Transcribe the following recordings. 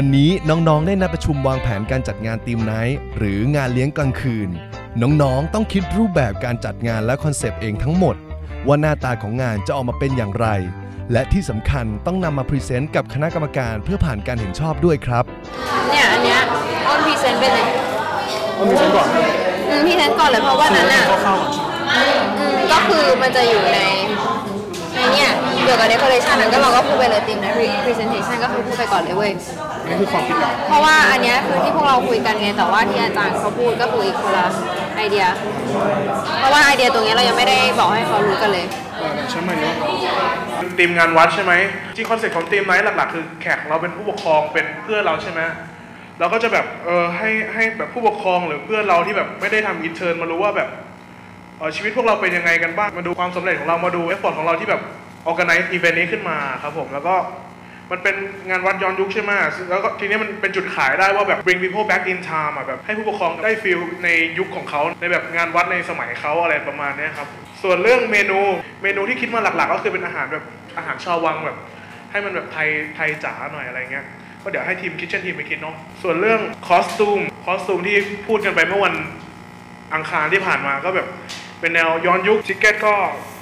วันนี้น้องๆ ได้นัดประชุมวางแผนการจัดงานทีมไนท์หรืองานเลี้ยงกลางคืน น้องๆ ต้องคิดรูปแบบการจัดงานและคอนเซปต์เองทั้งหมด ว่าหน้าตาของงานจะออกมาเป็นอย่างไร และที่สำคัญต้องนำมาพรีเซนต์กับคณะกรรมการเพื่อผ่านการเห็นชอบด้วยครับ เนี่ยอันเนี้ยอ้นพรีเซนต์ไปเลยต้องมีเส้นก่อนอืมพรีเซนต์ก่อนเลยเพราะว่านั้นอะเข้าๆก่อนอืมก็คือมันจะอยู่ในในเนี่ยเกี่ยวกับ decoration นั้นก็เราก็พูดไปเลยทีมนะ presentation ก็คือพูดไปก่อนเลยเว้ย นี่คือความคิดเราเพราะว่าอันเนี้ยคือที่พวกเราคุยกันไงแต่ว่าที่อาจารย์เขาพูดก็คืออีกคนละไอเดีย เพราะว่าไอเดียตรงเนี้ยเรายังไม่ได้บอกให้เขารู้กันเลย ใช่ไหมเนาะทีมงานวัดใช่ไหมจริงคอนเซ็ปต์ของทีมไนท์หลักๆ คือแขกของเราเป็นผู้ปกครองเป็นเพื่อนเราใช่ไหมเราก็จะแบบเออให้ให้แบบผู้ปกครองหรือเพื่อนเราที่แบบไม่ได้ทำอินเทอร์นมารู้ว่าแบบเออชีวิตพวกเราเป็นยังไงกันบ้างมาดูความสำเร็จของเรามาดูเอฟฟอร์ตของเราที่แบบ ออแกไนซ์อีเวนต์นี้ขึ้นมาครับผมแล้วก็มันเป็นงานวัดย้อนยุคใช่ไหมแล้วก็ทีนี้มันเป็นจุดขายได้ว่าแบบ bring people back in time อะแบบให้ผู้ปกครองได้ฟีลในยุคของเขาในแบบงานวัดในสมัยเขาอะไรประมาณนี้ครับ ส่วนเรื่องเมนูเมนูที่คิดมาหลักๆ ก็คือเป็นอาหารแบบอาหารชาววังแบบ ให้มันแบบไทยไทยจ๋าหน่อยอะไรเงี้ยก็เดี๋ยวให้ทีมคิ t เช่นทีมไปคิดเนาะส่วนเรื่องคอสตูมคอสตูมที่พูดกันไปเมื่อวันอังคารที่ผ่านมาก็แบบ เป็นแนวย้อนยุคทิกเก็ตก็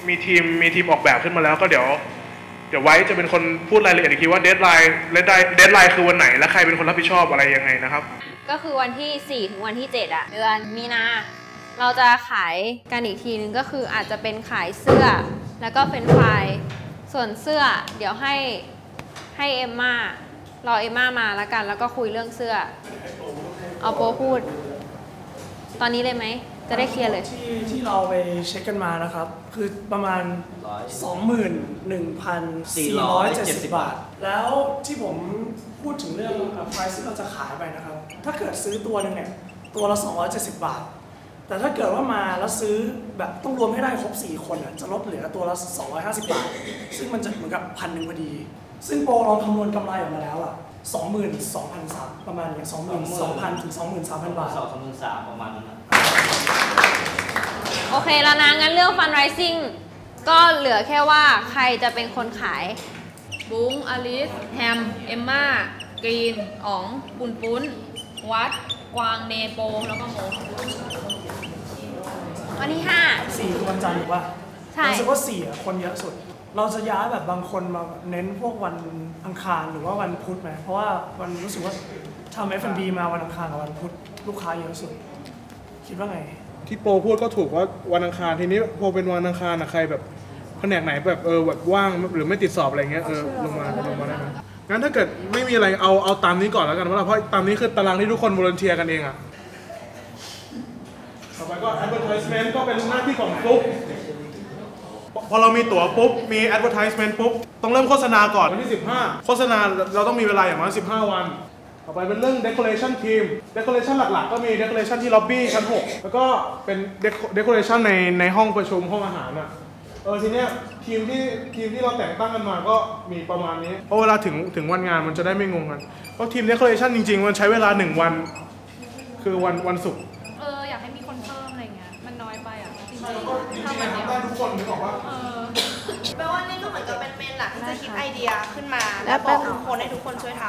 มีทีมมีทีมออกแบบขึ้นมาแล้วก็เดี๋ยว เดี๋ยวไว้จะเป็นคนพูดรายละเอียดอีกทีว่าเดทไลน์เดทไลน์เดทไลน์คือวันไหนและใครเป็นคนรับผิดชอบอะไรยังไงนะครับ ก็คือวันที่ 4 ถึงวันที่ 7อะเดือนมีนา เราจะขายกันอีกทีนึงก็คืออาจจะเป็นขายเสื้อ แล้วก็เป็นไฟรายส่วนเสื้อเดี๋ยวให้ให้เอมมารอเอมมามาแล้วกัน แล้วก็คุยเรื่องเสื้อ เอาโปพูด ตอนนี้เลยไหม จะได้เคลียร์เลย ที่ที่เราไปเช็คกันมานะครับ คือประมาณ 21,470 บาท แล้วที่ผมพูดถึงเรื่อง price ที่เราจะขายไปนะครับ ถ้าเกิดซื้อตัวหนึงเนี่ยตัวละ 270 บาท แต่ถ้าเกิดว่ามาแล้วซื้อแบบต้องรวมให้ได้ครบ 4 คนอะจะลดเหลือตัวละ 250 บาท ซึ่งมันจะเหมือนกับพันหนึ่งพอดี ซึ่งโปรเราคำนวณกำไรออกมาแล้วอะ22,003ประมาณเนี้ย22,000ถึง23,000 บาทสองสามหมื่นสามประมาณนั้นนะ โอเคแล้วนะงั้นเรื่อง fundraising ก็เหลือแค่ว่าใครจะเป็นคนขาย บุ้งอลิส แฮม เอมมากรีน อ๋อง ปุนปุ้น วัด กวาง เนโป แล้วก็โม วันที่สี่คือวันจันทร์ถูกป่ะใช่ รู้สึกว่าสี่อะคนเยอะสุด เราจะย้ายแบบบางคนมาเน้นพวกวันอังคารหรือว่าวันพุธไหมเพราะว่าวันรู้สึกว่าทำ F&B มาวันอังคารกับวันพุธลูกค้าเยอะสุด คิดว่าไง ที่โปรพูดก็ถูกว่าวันอังคารทีนี้พอเป็นวันอังคารนะใครแบบแผนกไหนแบบเออแบบว่างหรือไม่ติดสอบอะไรเงี้ยเออลงมาลงมาได้ไหมงั้นถ้าเกิดไม่มีอะไรเอาเอาตามนี้ก่อนแล้วกันว่าเพราะตามนี้คือตารางที่ทุกคนบริเทียกันเองอะต่อไปก็ advertisement ก็เป็นหน้าที่ของฟลุ๊กพอเรามีตั๋วปุ๊บ มี advertisement ปุ๊บ ต้องเริ่มโฆษณาก่อนวันที่ 15 โฆษณาเราต้องมีเวลาอย่างน้อย15 วัน ต่อไปเป็นเรื่อง decoration team decoration หลักๆ ก็มี decoration ที่ lobby ชั้น 6 แล้วก็เป็น decoration ในในห้องประชุมห้องอาหารอะเออทีเนี้ยทีมที่ทีมที่เราแต่งตั้งกันมาก็มีประมาณนี้เพราะเวลาถึงถึงวันงานมันจะได้ไม่งงกันเพราะทีม decoration จริง ๆ มันใช้เวลา 1 วัน คือวันวันศุกร์เอออยากให้มีคนเพิ่มอะไรเงี้ยมันน้อยไปอะจริงก็จริงๆ เดียขึ้นมา แล้วบอกทุกคนให้ทุกคนช่วยท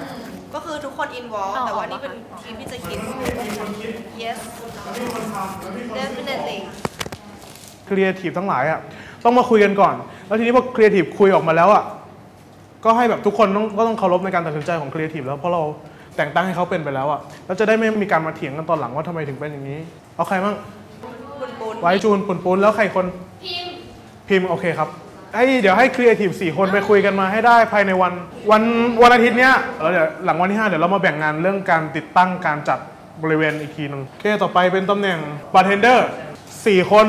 ำก็คือทุกคนอินวอลแต่ว่านี่เป็นทีมที่จะคิด yes definitely ครีเอทีฟทั้งหลายอะต้องมาคุยกันก่อน แล้วทีนี้พอครีเอทีฟคุยออกมาแล้วอะก็ให้แบบทุกคนต้องก็ต้องเคารพในการตัดสินใจของครีเอทีฟแล้วเพราะเราแต่งตั้งให้เขาเป็นไปแล้วอะแล้วจะได้ไม่มีการมาเถียงกันตอนหลังว่าทำไมถึงเป็นอย่างนี้ เอาใครบ้างปุนปุนไว้จูนปุนปุนแล้วใครคนพิมพ์โอเคครับ ให้เดี๋ยวให้ครีเอทีฟสี่คนไปคุยกันมาให้ได้ภายในวันวันวันอาทิตย์เนี้ยแล้วเดี๋ยวหลังวันที่ห้าเดี๋ยวเรามาแบ่งงานเรื่องการติดตั้งการจัดบริเวณอีกทีหนึ่งโอเคต่อไปเป็นตำแหน่งบาร์เทนเดอร์สี่คน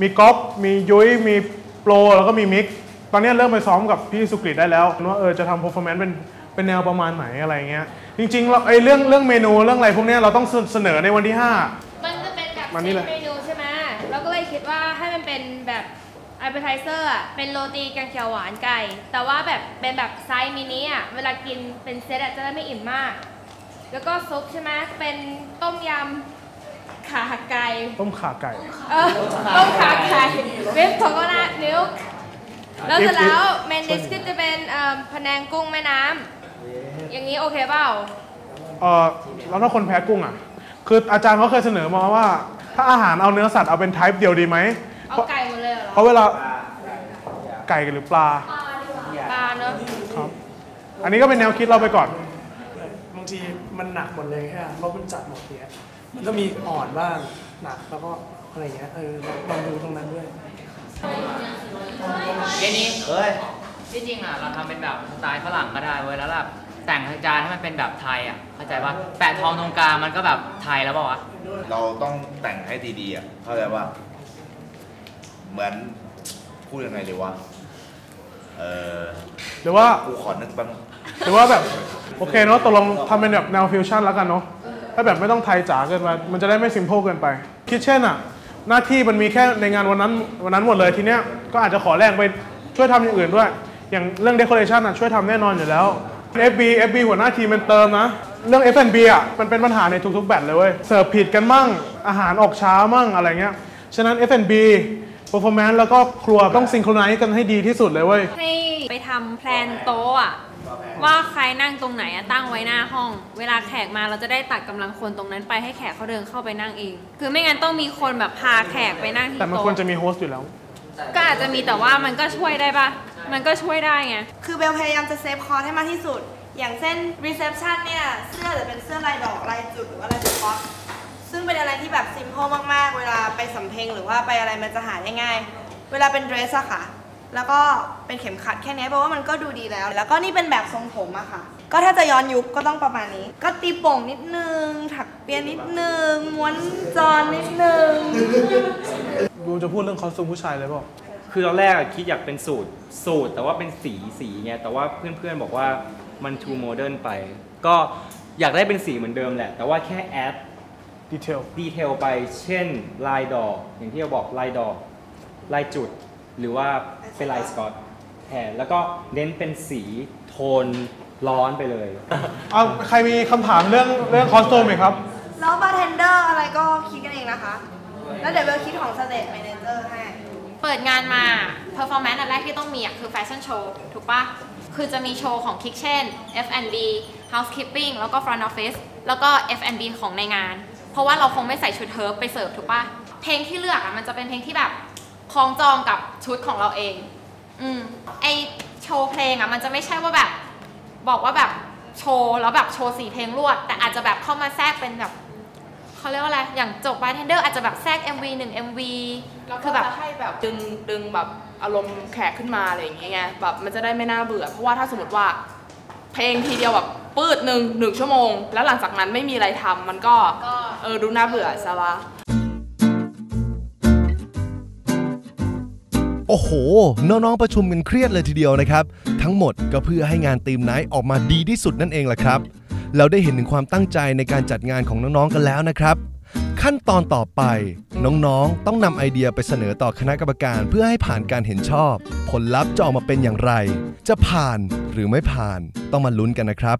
มีก๊อฟมียุ้ยมีโปรแล้วก็มีมิกตอนนี้เริ่มไปซ้อมกับพี่สุกฤตได้แล้วว่าเออจะทำ performance เป็นเป็นแนวประมาณไหนอะไรเงี้ยจริงๆเราไอ้เรื่องเรื่องเมนูเรื่องอะไรพวกเนี้ยเราต้องเสนอในวันที่ห้ามันจะเป็นแบบมานี่เลยเมนูใช่ไหมเราก็เลยคิดว่าให้มันเป็นแบบ appetizer อะเป็นโรตีแกงเขียวหวานไก่ แต่ว่าแบบเป็นแบบไซส์มินิอะ เวลากินเป็นเซตอะจะได้ไม่อิ่มมาก แล้วก็ซุปใช่ไหมเป็นต้มยำขาไก่ ต้มข่าไก่ เออ ต้มขาไก่เวฟโคโคนัทมิลค์แล้วเสร็จแล้วเมนดิสก็จะเป็นเอ่อพะแนงกุ้งแม่น้ำอย่างนี้โอเคเปล่าเออแล้วถ้าคนแพ้กุ้งอะ คืออาจารย์เขาเคยเสนอมาว่า ถ้าอาหารเอาเนื้อสัตว์เอาเป็นไทป์เดียวดีไหม เอาไก่หมดเลยเหรอเพราะเวลาไก่หรือปลา ปลาเนอะครับ อันนี้ก็เป็นแนวคิดเราไปก่อน บางทีมันหนักหมดเลยแค่รถมันจัดหมดเนี้ยมันก็มีอ่อนบ้างหนักแล้วก็อะไรเงี้ยเออลองดูตรงนั้นด้วยเย็นนี้เอ้ยที่จริงอะเราทำเป็นแบบสไตล์ฝรั่งก็ได้เว้ยแล้วแบบแต่งจานให้มันเป็นแบบไทยอะเข้าใจปะแปะทองตรงกลางมันก็แบบไทยแล้วเปล่าวะเราต้องแต่งให้ดีๆอะเข้าใจว่า เหมือนพูดยังไงดีวะเออหรือว่ากูขอนึกแป๊บนึงหรือว่าแบบโอเคเนาะตกลงทำเป็นแบบแนวฟิวชั่นแล้วกันเนาะถ้าแบบไม่ต้องไทยจ๋าเกินไปมันจะได้ไม่ซิม p พ e เกินไปคิดเช่นอะ หน้าที่มันมีแค่ในงานวันนั้นวันนั้นหมดเลยทีเนี้ยก็อาจจะขอแรงไปช่วยทำอย่างอื่นด้วย อย่างเรื่องเด o อเรชันอะช่วยทำแน่นอนอยู่แล้ว FB FB หัวหน้าทีมมันเติมนะ เรื่อง F&B อะมันเป็นปัญหาในทุกๆแบตเลยเว้ยเสิร์ฟผิดกันมั่งอาหารออกช้ามั่งอะไรเงี้ยฉะนั้น F&B performance แล้วก็ครัวต้องซิงโครไนซ์กันให้ดีที่สุดเลยเว้ย ให้ไปทำแพลนโต๊ะอะว่าใครนั่งตรงไหนอะตั้งไว้หน้าห้อง เวลาแขกมาเราจะได้ตัดกำลังคนตรงนั้นไปให้แขกเขาเดินเข้าไปนั่งเอง คือไม่งั้นต้องมีคนแบบพาแขกไปนั่งที่แต่มันโต๊ะ ควรจะมีโฮสต์อยู่แล้ว ก็อาจจะมีแต่ว่ามันก็ช่วยได้ปะมันก็ช่วยได้ไง คือเบลพยายามจะเซฟคอร์สให้มากที่สุด อย่างเช่น reception เนี่ย เสื้อจะเป็นเสื้อลายดอกลายจุดหรือว่าลายสก๊อต ซึ่งเป็นอะไรที่แบบ simple มากๆ เวลาไปสำเพ็งหรือว่าไปอะไรมันจะหาได้ง่าย เวลาเป็นเดรสอะค่ะ แล้วก็เป็นเข็มขัดแค่นี้เพราะว่ามันก็ดูดีแล้ว แล้วก็นี่เป็นแบบทรงผมอะค่ะ ก็ถ้าจะย้อนยุคก็ต้องประมาณนี้ ก็ตีโป่งนิดนึง ถักเปียนิดนึง ม้วนจอนนิดนึงดูจะพูดเรื่องคอสตูมผู้ชายเลยเปล่าคือตอนแรกอะคิดอยากเป็นสูตรสูตรแต่ว่าเป็นสีสีไงแต่ว่าเพื่อนๆบอกว่ามัน too modern ไป ก็อยากได้เป็นสีเหมือนเดิมแหละ แต่ว่าแค่แอด ดีเทลดีเทลไปเช่นลายดอกอย่างที่เราบอกลายดอกลายจุด หรือว่าเป็นลายสกอตแทนแล้วก็เน้นเป็นสีโทนร้อนไปเลยเอาใครมีคำถามเรื่องเรื่องคอสตูมไหมครับ แล้วบาร์เทนเดอร์อะไรก็คิดกันเองนะคะ แล้วเดี๋ยวเบลคิดของสเตจแมเนเจอร์ให้ เปิดงานมา performance อันแรกที่ต้องมีอะคือแฟชั่นโชว์ถูกปะคือจะมีโชว์ของ Kitchen F&B Housekeeping แล้วก็ Front Office แล้วก็ F&B ของในงาน เพราะว่าเราคงไม่ใส่ชุดเฮิร์บไปเสิร์ฟถูกปะเพลงที่เลือกอะมันจะเป็นเพลงที่แบบคล้องจองกับชุดของเราเอง อืมไอโชว์เพลงอะมันจะไม่ใช่ว่าแบบ บอกว่าแบบโชว์แล้วแบบโชว์สี่เพลงรวด แต่อาจจะแบบเข้ามาแทรกเป็นแบบเขาเรียกว่าอะไรอย่างจบบาร์เทนเดอร์อาจจะแบบแทรก MV หนึ่ง MV แล้วคืก็อแบบจะให้แบบดึงดึงแบบอารมณ์แขกขึ้นมาอะไรอย่างเงี้ยแบบมันจะได้ไม่น่าเบื่อ เพราะว่าถ้าสมมติว่าเพลงทีเดียวแบบปืดหนึ่งหนึ่งชั่วโมง แล้วหลังจากนั้นไม่มีอะไรทำมันก็ เออดูน่าเบื่อใช่ปะโอ้โห น้องๆ ประชุมกันเครียดเลยทีเดียวนะครับ ทั้งหมดก็เพื่อให้งานทีมไนท์ออกมาดีที่สุดนั่นเองแหละครับ เราได้เห็นถึงความตั้งใจในการจัดงานของน้องๆ กันแล้วนะครับ ขั้นตอนต่อไป น้องๆ ต้องนำไอเดียไปเสนอต่อคณะกรรมการเพื่อให้ผ่านการเห็นชอบ ผลลัพธ์จะออกมาเป็นอย่างไร จะผ่านหรือไม่ผ่านต้องมาลุ้นกันนะครับ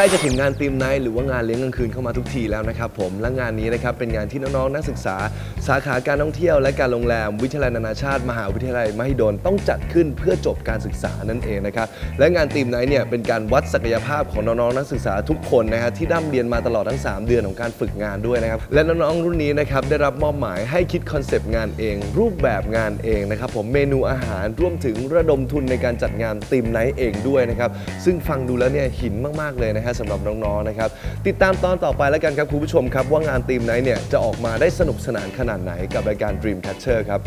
ล้จะถึงงานทีมไนท์หรือว่างานเลี้ยงกลางคืนเข้ามาทุกทีแล้วนะครับผมและงานนี้นะครับเป็นงานที่น้องๆนักศึกษา สาขาการท่องเที่ยว และการโรงแรม วิทยาลัยนานาชาติ มหาวิทยาลัยมหิดลต้องจัดขึ้นเพื่อจบการศึกษานั่นเองนะครับและงานทีมไนท์เนี่ยเป็นการวัดศักยภาพของน้องๆนักศึกษาทุกคนนะฮะที่ร่ำเรียนมาตลอดทั้ง 3 เดือนของการฝึกงานด้วยนะครับและน้องๆรุ่นนี้นะครับได้รับมอบหมายให้คิดคอนเซปต์งานเอง รูปแบบงานเองนะครับผมเมนูอาหารรวมถึงระดมทุนในการจัดงานทีมไนท์เองด้วยนะครับซึ่งฟังดูแล้วเนี่ยหินมากๆเลยนะฮะสำหรับน้องๆนะครับ ติดตามตอนต่อไปแล้วกันครับคุณผู้ชมครับ ว่างานทีมไหนเนี่ยจะออกมาได้สนุกสนานขนาดไหนกับรายการ Dreamcatcher ครับ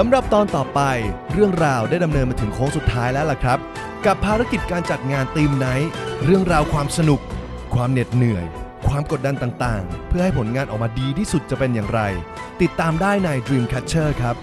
สำหรับตอนต่อไปเรื่องราวได้ดำเนินมาถึงโค้งสุดท้ายแล้วล่ะครับ กับภารกิจการจัดงานทีมไนท์เรื่องราวความสนุก ความเหน็ดเหนื่อย ความกดดันต่างๆ เพื่อให้ผลงานออกมาดีที่สุดจะเป็นอย่างไร ติดตามได้ใน Dreamcatcher ครับ